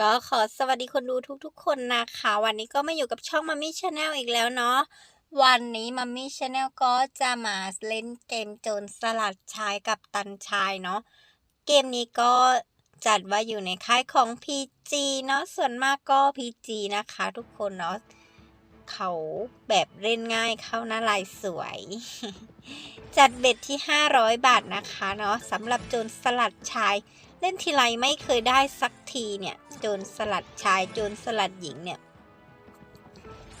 ก็ขอสวัสดีคนดูทุกๆ คนนะคะ วันนี้ก็มาอยู่กับช่องมัมมี่ชาแนลอีกแล้วเนาะวันนี้มัมมี่ชาแนลก็จะมาเล่นเกมโจรสลัดชายกับตันชายเนาะเกมนี้ก็จัดว่าอยู่ในค่ายของ PG เนาะส่วนมากก็ PG นะคะ ทุกคนเนาะ เขาแบบเล่นง่ายเข้าหน้าลายสวย จัดเบ็ดที่ 500 บาทนะคะเนาะสำหรับโจรสลัดชาย เล่นทีไรไม่เคยได้สักทีเนี่ย โจรสลัดชาย โจรสลัดหญิงเนี่ย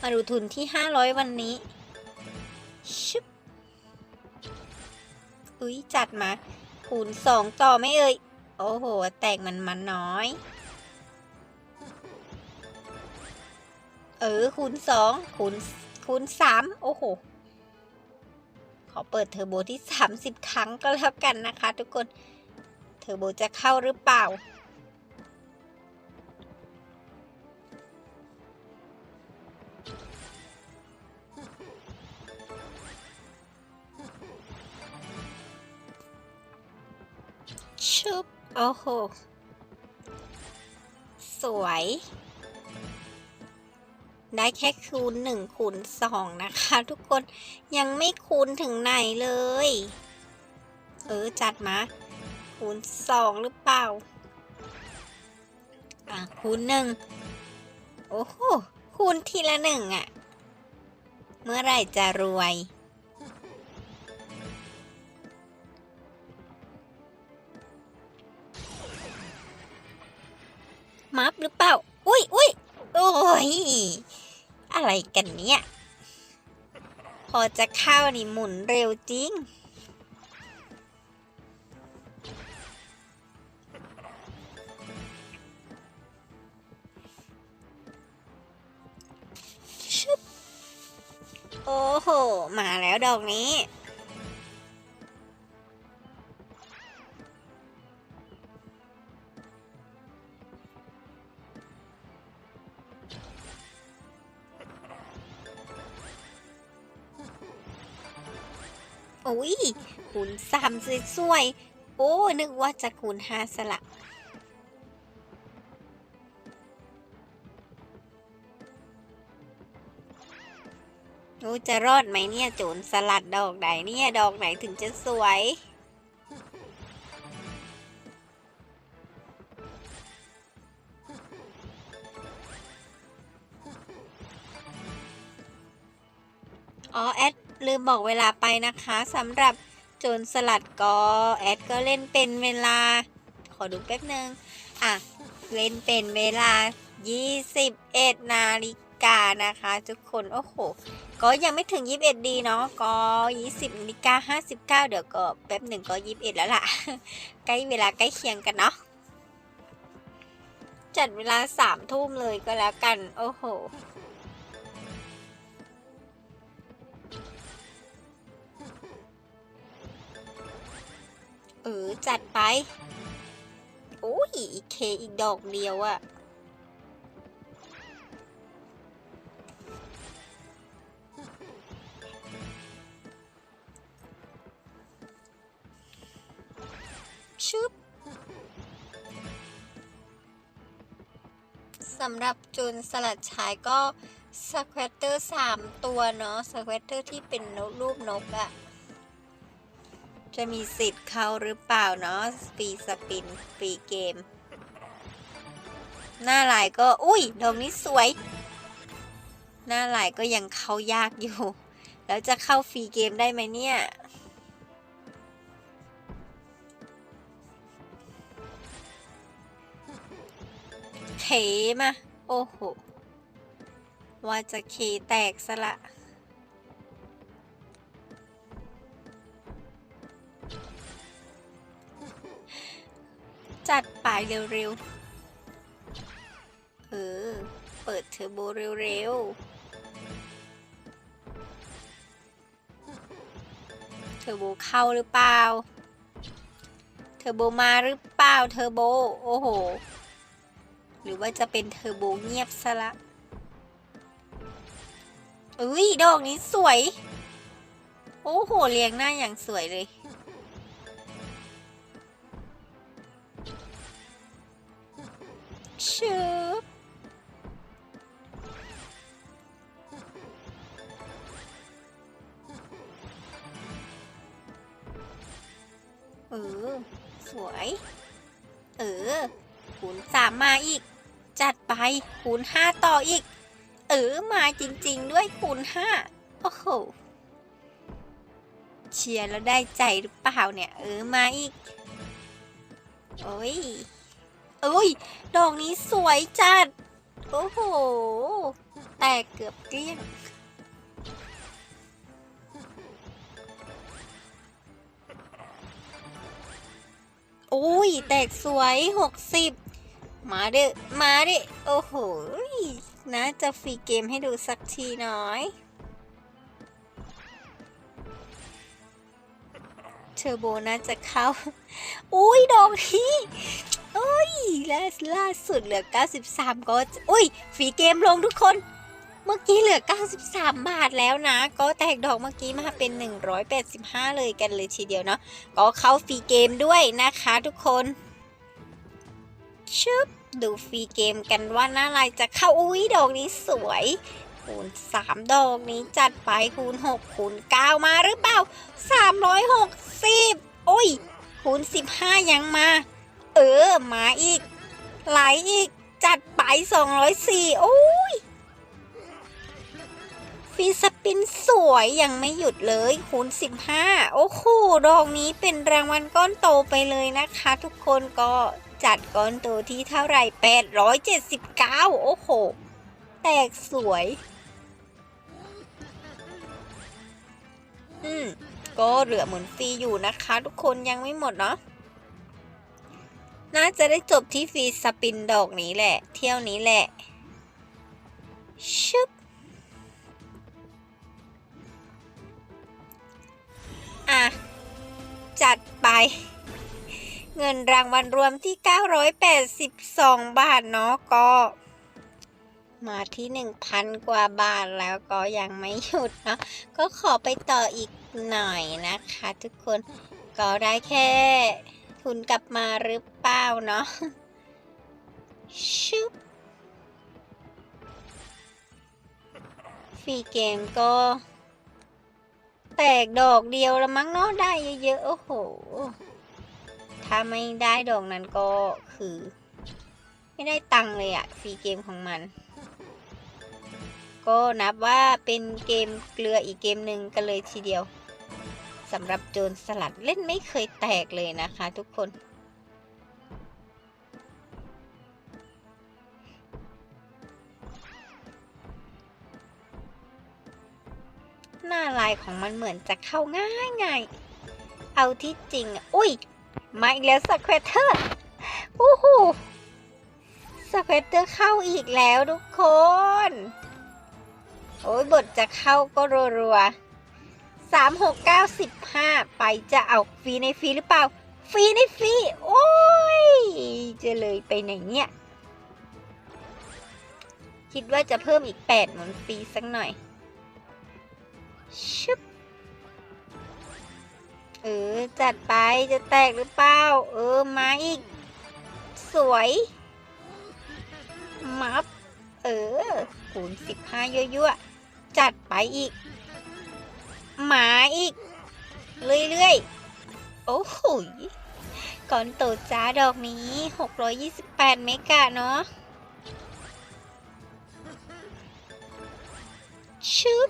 มาดูทุนที่ 500 วันนี้ชุบอุ้ยจัดมา คูณสองต่อไม่เอ่ย โอ้โห แตกมันมันน้อย เออคูณสองคูณคูณสามโอ้โห ขอเปิดเทอร์โบที่30ครั้งก็แล้วกันนะคะ ทุกคน เทอร์โบจะเข้าหรือเปล่า ชุบ โอ้โห สวย ได้แค่คูณหนึ่งคูณสองนะคะ ทุกคนยังไม่คูณถึงไหนเลย เออ จัดมา คูณสองหรือเปล่า อะ คูณหนึ่งโอ้โห คูณทีละหนึ่งอะเมื่อไรจะรวย มัฟหรือเปล่า อุ้ยอุ้ยโอ้ย อะไรกันเนี่ย พอจะเข้านี่หมุนเร็วจริง ชุบ โอ้โห มาแล้วดอกนี้ อ้ยคูณสามสวยๆโอ้ นึกว่าจะคูณห้าสละโอ้จะรอดไหมเนี่ยโจรสลัดดอกไหนเนี่ย ดอกไหนถึงจะสวยอ๋อแอด ลืมบอกเวลาไปนะคะสำหรับโจรสลัดก็แอดก็เล่นเป็นเวลา ขอดูแป๊บนึง อะ เล่นเป็นเวลา 21 นาฬิกานะคะ ทุกคน โอ้โห ก็ยังไม่ถึง 21 ดีเนาะ ก็ 20นาฬิกา59 เดี๋ยวก็แป๊บหนึ่งก็ 21 แล้วล่ะ ใกล้เวลาใกล้เคียงกันเนาะ จัดเวลา3ทุ่มเลยก็แล้วกัน โอ้โห ออจัดไปโอ้ยอีกเคอีกดอกเดียวอะชึบสำหรับจูนสลัดชายก็สแควตเตอร์สามตัวเนาะสแควตเตอร์ที่เป็นนกรูปนกอะ จะมีสิทธิ์เข้าหรือเปล่าเนาะฟรีสปินฟรีเกม หน้าลายก็อุ้ยดอกนี้สวย หน้าลายก็ยังเข้ายากอยู่ แล้วจะเข้าฟรีเกมได้ไหมเนี่ยเขมา โอ้โห ว่าจะเคแตกซะละ จัดไปเร็วๆ เออ เปิดเทอร์โบเร็วๆ เทอร์โบเข้าหรือเปล่า เทอร์โบมาหรือเปล่า เทอร์โบ โอ้โห หรือว่าจะเป็นเทอร์โบเงียบซะละเอ้ยดอกนี้สวย โอ้โหเรียงหน้าอย่างสวยเลย ชชึบเออ สวย เออคูณสามมาอีก จัดไปคูณห้าต่ออีก เออ มาจริง ๆ ด้วยคูณห้าโอ้โหเชียร์แล้วได้ใจหรือเปล่าเนี่ย เออ มาอีก โอ้ย เอ้ย ดอกนี้สวยจัด โอ้โห แตกเกือบเกลี้ยงอุ้ย แตกสวยหกสิบมาเด้อมาเด้อโอ้โหน่าจะฟรีเกมให้ดูสักทีน้อย เทอร์โบน่าจะเข้า อุ้ยดอกนี้อุ้ ยล่าล่าสุดเหลือ 93 ก็อุ้ยฟรีเกมลงทุกคน เมื่อกี้เหลือ 93 บาทแล้วนะ ก็แตกดอกเมื่อกี้มาเป็น 185 เลยกันเลยทีเดียวเนาะ ก็เข้าฟรีเกมด้วยนะคะทุกคนชึบดูฟรีเกมกันว่าหน้าลายจะเข้าอุ้ยดอกนี้สวยคูณ3ดอกนี้จัดไปคูณ6คูณ9มาหรือเปล่า 360โอ้ยคูณ15 ยังมา เออ มาอีก ไหลอีก จัดไป204โอ้ยฟีสปินสวยยังไม่หยุดเลยคูณ15โอ้โหดอกนี้เป็นรางวัลก้อนโตไปเลยนะคะ ทุกคนก็จัดก้อนโตที่เท่าไหร่879โอ้โห แตกสวย อืมก็เหลือหมุนฟรีอยู่นะคะ ทุกคนยังไม่หมดเนาะ น่าจะได้จบที่ฟรีสปินดอกนี้แหละ เที่ยวนี้แหละ ชึบ อะ จัดไป เงินรางวัลรวมที่ 982 บาทเนาะก็ มาที่ 1,000 กว่าบาทแล้วก็ยังไม่หยุดเนาะ ก็ขอไปต่ออีกหน่อยนะคะทุกคน ก็ได้แค่ ทุนกลับมาหรือเปล่าเนาะชึบฟรีเกมก็ แตกดอกเดียวล้วมั้งเนาะได้เยอะๆ โอ้โห ถ้าไม่ได้ดอกนั้นก็คือ ไม่ได้ตังค์เลยอะฟรีเกมของมัน ก็นับว่าเป็นเกมเกลืออีกเกมหนึ่งกันเลยทีเดียว สำหรับโจรสลัดเล่นไม่เคยแตกเลยนะคะทุกคน หน้าลายของมันเหมือนจะเข้าง่ายง่ายเอาที่จริง อุ้ย มาอีกแล้วสแควเตอร์โอ้โหสแควเตอร์เข้าอีกแล้วทุกคน โอ้ยบทจะเข้าก็รัวๆ สามหกเก้าสิบห้าไปจะเอาฟรีในฟรีหรือเปล่า ฟรีในฟรี โอ้ย จะเลยไปไหนเนี่ย คิดว่าจะเพิ่มอีกแปดหมุนฟรีสักหน่อย ชึบ เออ จัดไปจะแตกหรือเปล่า เออ มาอีก สวย มับ เออ คูณสิบห้ายั่วๆจัดไปอีก หมาอีก เรื่อยๆ โอ้โหก่อนโตจ้าดอกนี้ 628 เมกะเนาะชึบ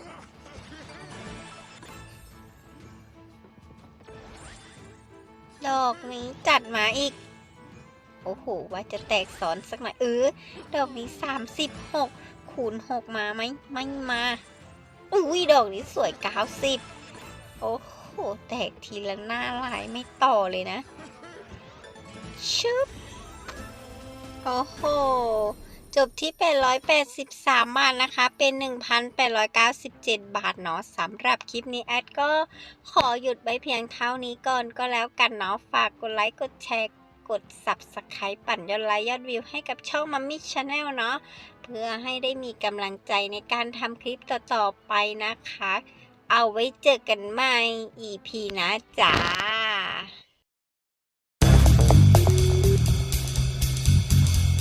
ดอกนี้จัดมาอีก โอ้โห ว่าจะแตกสอนสักหน่อยเออ ดอกนี้ 36 คูณ 6 มาไหมไม่มา อุ้ยดอกนี้สวย90โอ้โห แตกทีละหน้าลายไม่ต่อเลยนะ ชึบ โอ้โห จบที่ 883 บาทนะคะ เป็น 1,897 บาทเนาะสำหรับคลิปนี้แอดก็ขอหยุดไว้เพียงเท่านี้ก่อนก็แล้วกันเนาะ ฝากกดไลค์ กดแชร์ กด Subscribe ปั่นยอดไลค์ยอดวิวให้กับช่องมัมมี่ชาแนลเนาะเพื่อให้ได้มีกำลังใจในการทำคลิปต่อๆไปนะคะ เอาไว้เจอกันใหม่ EP นะจ๊ะ